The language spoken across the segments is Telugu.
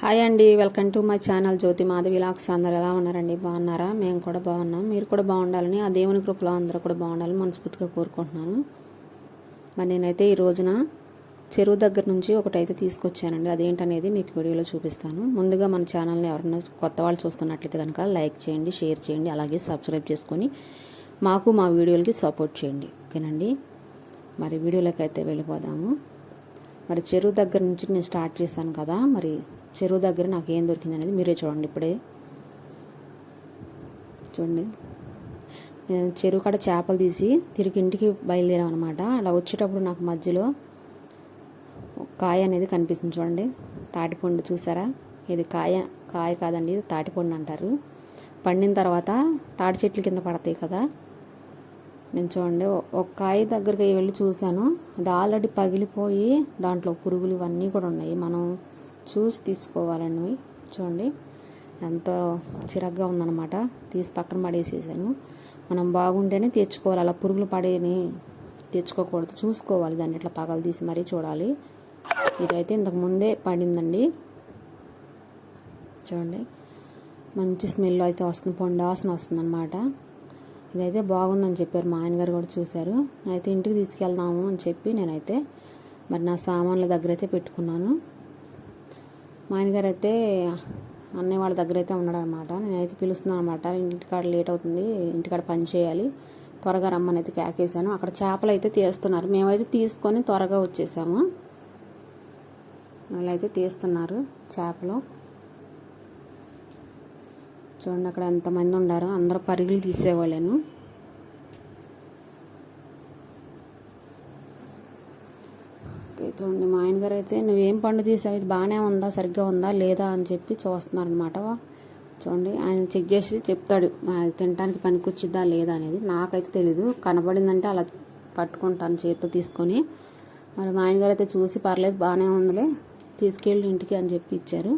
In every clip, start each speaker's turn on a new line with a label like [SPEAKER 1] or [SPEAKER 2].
[SPEAKER 1] హాయ్ అండి welcome to my channel Jyothi Madhavi lakhs. అందరు ఎలా ఉన్నారండి? బాగున్నారా? మేము కూడా బాగున్నాం. మీరు కూడా బాగుండాలని ఆ దేవుని కృపలో అందరూ కూడా బాగుండాలని మనస్ఫూర్తిగా కోరుకుంటున్నాను. మరి నేనైతే ఈ రోజున చెరువు దగ్గర నుంచి ఒకటైతే తీసుకొచ్చానండి. అదేంటనేది మీకు వీడియోలో చూపిస్తాను. ముందుగా మన ఛానల్ని ఎవరైనా కొత్త వాళ్ళు చూస్తున్నట్లయితే కనుక లైక్ చేయండి షేర్ చేయండి అలాగే సబ్స్క్రైబ్ చేసుకొని మాకు మా వీడియోలకి సపోర్ట్ చేయండి. ఓకేనండి? మరి వీడియోలోకి అయితే వెళ్ళిపోదాము. మరి చెరువు దగ్గర నుంచి నేను స్టార్ట్ చేశాను కదా మరి చెరువు దగ్గర నాకు ఏం దొరికింది అనేది మీరే చూడండి ఇప్పుడే. చూడండి. నేను చెరువు కాడ చేపలు తీసి తిరిగి ఇంటికి బయలుదేరాం అనమాట అలా వచ్చేటప్పుడు నాకు మధ్యలో కాయ అనేది కనిపిస్తుంది చూడండి. తాటిపండు చూసారా? ఇది కాయ కాయ కాదండి ఇది తాటిపండు అంటారు. పండిన తర్వాత తాటి చెట్ల కింద పడతాయి కదా. నేను చూడండి ఒ- ఒక కాయ దగ్గరికి వెళ్ళి చూశాను. అది ఆల్రెడీ పగిలిపోయి దాంట్లో పురుగులు ఇవన్నీ కూడా ఉన్నాయి. మనం చూసి తీసుకోవాలండి చూడండి. ఎంతో చిరగ్గా ఉందన్నమాట. తీసి పక్కన పడేసేసాను. మనం బాగుంటేనే తెచ్చుకోవాలి. అలా పురుగులు పడేని తెచ్చుకోకూడదు. చూసుకోవాలి దాన్ని ఇట్లా పగలు తీసి మరీ చూడాలి. ఇదైతే ఇంతకు ముందే పడిందండి. చూడండి. మంచి స్మెల్ అయితే వస్తుంది. పొండాసన వస్తుంది అనమాట ఇదైతే బాగుందని చెప్పారు మా ఆయనగారు కూడా చూశారు. అయితే ఇంటికి తీసుకెళ్దాము అని చెప్పి నేనైతే మరి నా సామాన్ల దగ్గర అయితే పెట్టుకున్నాను. మా ఆయనగారు అయితే అన్నయ్య వాళ్ళ దగ్గర అయితే ఉన్నాడనమాట. నేనైతే పిలుస్తున్నాను అనమాట ఇంటికాడ లేట్ అవుతుంది ఇంటికాడ పని చేయాలి. త్వరగా రమ్మని అయితే కేకేసాను అక్కడ చేపలు అయితే తీస్తున్నారు. మేమైతే తీసుకొని త్వరగా వచ్చేసాము. వాళ్ళు అయితే తీస్తున్నారు చేపలు. చూడండి అక్కడ ఎంతమంది ఉండారో. అందరూ పరుగులు తీసేవాళ్ళను. ఓకే చూడండి మా ఆయన గారు అయితే నువ్వేం పండు తీసావు? ఇది బాగానే ఉందా? సరిగ్గా ఉందా? లేదా? అని చెప్పి చూస్తున్నారనమాట చూడండి. ఆయన చెక్ చేసి చెప్తాడు అది తినడానికి పనికొచ్చిద్దా? లేదా? అనేది. నాకైతే తెలీదు. కనబడిందంటే అలా పట్టుకుంటాను చేతితో తీసుకొని. మరి మా ఆయన గారు అయితే చూసి పర్లేదు బాగానే ఉందిలే తీసుకెళ్ళి ఇంటికి అని చెప్పి ఇచ్చారు.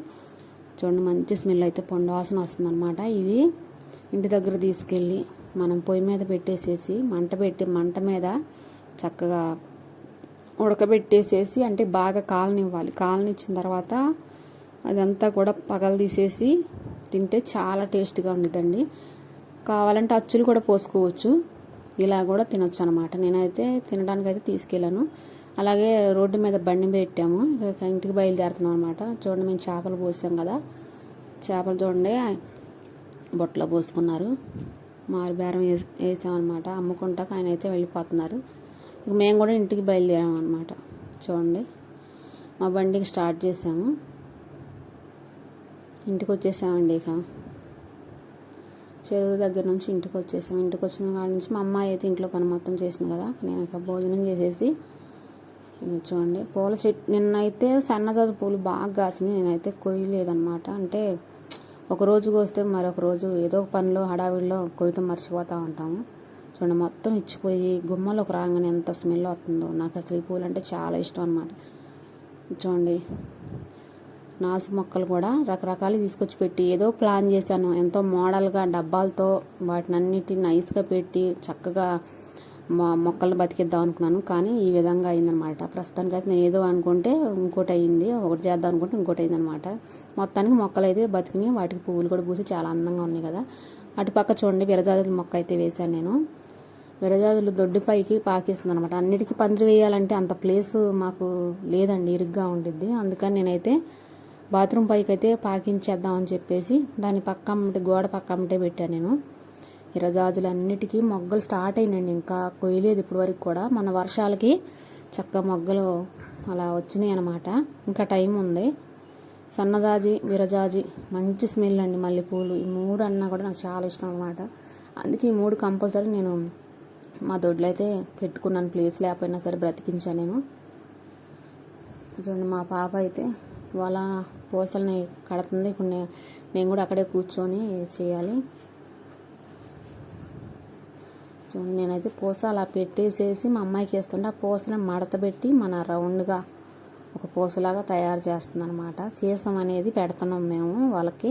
[SPEAKER 1] చూడండి మంచి స్మెల్ అయితే పొండవాసన వస్తుందన్నమాట. ఇవి ఇంటి దగ్గర తీసుకెళ్ళి మనం పొయ్యి మీద పెట్టేసేసి మంట పెట్టి మంట మీద చక్కగా ఉడకబెట్టేసేసి అంటే బాగా కాలనివ్వాలి. కాలనిచ్చిన తర్వాత అదంతా కూడా పగలు తీసేసి తింటే చాలా టేస్ట్గా ఉండిద్దండి. కావాలంటే అచ్చులు కూడా పోసుకోవచ్చు. ఇలా కూడా తినొచ్చు అనమాట నేనైతే తినడానికి అయితే తీసుకెళ్ళాను. అలాగే రోడ్డు మీద బండి పెట్టాము. ఇక ఇంటికి బయలుదేరుతున్నాం అనమాట చూడండి మేము చేపలు పోసాం కదా. చేపలు చూడండి బొట్టలో పోసుకున్నారు. మారుబేరం వేసి వేసామన్నమాట. అమ్ముకుంటాక ఆయన అయితే వెళ్ళిపోతున్నారు. ఇక మేము కూడా ఇంటికి బయలుదేరాం అనమాట చూడండి. మా బండికి స్టార్ట్ చేసాము. ఇంటికి వచ్చేసామండి ఇక. చెరువు దగ్గర నుంచి ఇంటికి వచ్చేసాం. ఇంటికి వచ్చిన కాడ నుంచి మా అమ్మాయి అయితే ఇంట్లో పని మొత్తం చేసింది కదా. నేను ఇక భోజనం చేసేసి ఇక చూడండి. పూల చెట్టు నిన్నైతే సన్నజాజు పూలు బాగా కాసినాయి. నేనైతే కొయ్యలేదనమాట అంటే ఒక రోజు కోస్తే మరొక రోజు ఏదో ఒక పనిలో హడావిడిలో కొయ్యటం మర్చిపోతూ ఉంటాము. చూడండి మొత్తం ఇచ్చిపోయి గుమ్మలోకి రాగానే ఎంత స్మెల్ వస్తుందో. నాకు అసలు ఈ పూలు అంటే చాలా ఇష్టం అనమాట చూడండి నాసు మొక్కలు కూడా రకరకాలు తీసుకొచ్చి పెట్టి ఏదో ప్లాన్ చేశాను. ఎంతో మోడల్గా డబ్బాలతో వాటిని అన్నిటి నైస్గా పెట్టి చక్కగా మా బతికిద్దాం అనుకున్నాను. కానీ ఈ విధంగా అయిందనమాట ప్రస్తుతానికి అయితే నేను ఏదో అనుకుంటే ఇంకోటి అయింది ఒకటి చేద్దాం అనుకుంటే ఇంకోటి అయిందనమాట మొత్తానికి మొక్కలు అయితే బతికినాయి. వాటికి పువ్వులు కూడా పూసి చాలా అందంగా ఉన్నాయి కదా. అటు పక్క చూడండి విరజాజుల మొక్క అయితే వేశాను నేను. విరజాజులు దొడ్డిపైకి పాకిస్తుంది అనమాట అన్నిటికీ పందిరి వేయాలంటే అంత ప్లేస్ మాకు లేదండి ఇరుగ్గా ఉండిద్ది. అందుకని నేనైతే బాత్రూమ్ పైకి అయితే పాకించేద్దామని చెప్పేసి దాని పక్క అమ్మటి గోడ పక్క అమ్మటే పెట్టాను నేను. ఇరజాజులు అన్నిటికీ మొగ్గలు స్టార్ట్ అయినండి ఇంకా కొయ్యలేదు ఇప్పటి వరకు కూడా. మన వర్షాలకి చక్క మొగ్గలు అలా వచ్చినాయి అనమాట ఇంకా టైం ఉంది. సన్నజాజి విరజాజి మంచి స్మెల్ అండి మల్లెపూలు. ఈ మూడు అన్నా కూడా నాకు చాలా ఇష్టం అనమాట అందుకే ఈ మూడు కంపల్సరీ నేను మా దొడ్లో అయితే పెట్టుకున్నాను ప్లేస్ లేకపోయినా సరే బ్రతికించా నేను. చూడండి మా పాప అయితే వాళ్ళ పూసల్ని కడుతుంది. ఇప్పుడు నేను కూడా అక్కడే కూర్చొని చేయాలి. చూడండి నేనైతే పూస అలా పెట్టేసేసి మా అమ్మాయికి వేస్తుంటే ఆ పూసని మడతబెట్టి మన రౌండ్గా ఒక పూసలాగా తయారు చేస్తుంది అనమాట సీసం అనేది పెడుతున్నాం మేము వాళ్ళకి.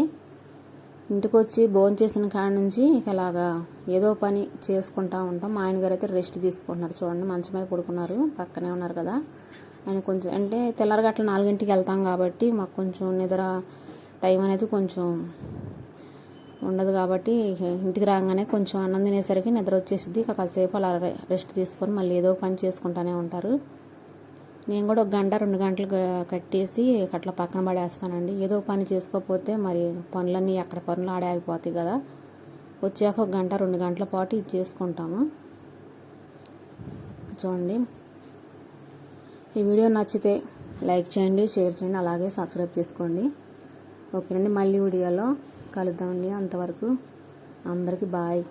[SPEAKER 1] ఇంటికి వచ్చి భోజనం చేసిన కాడ నుంచి ఇక అలాగా ఏదో పని చేసుకుంటా ఉంటాం. మా ఆయన గారు అయితే రెస్ట్ తీసుకుంటున్నారు. చూడండి మంచమై పడుకున్నారు. పక్కనే ఉన్నారు కదా. ఆయన కొంచెం అంటే తెల్లారగట్ల నాలుగింటికి వెళ్తాం కాబట్టి మాకు కొంచెం నిద్ర టైం అనేది కొంచెం ఉండదు కాబట్టి ఇంటికి రాగానే కొంచెం అన్నం తినేసరికి నిద్ర వచ్చేసిద్ది. కాసేపు అలా రెస్ట్ తీసుకొని మళ్ళీ ఏదో పని చేసుకుంటానే ఉంటారు. నేను కూడా ఒక గంట రెండు గంటలు కట్టేసి అట్లా పక్కన పడేస్తానండి. ఏదో పని చేసుకోకపోతే మరి పనులన్నీ ఎక్కడ పనులు ఆడాగిపోతాయి కదా. వచ్చాక ఒక గంట రెండు గంటల పాటు ఇది చేసుకుంటాము. చూడండి. ఈ వీడియో నచ్చితే లైక్ చేయండి షేర్ చేయండి అలాగే సబ్స్క్రైబ్ చేసుకోండి. ఓకేనండి. మళ్ళీ వీడియోలో కలుద్దామండి. అంతవరకు అందరికీ బాయ్.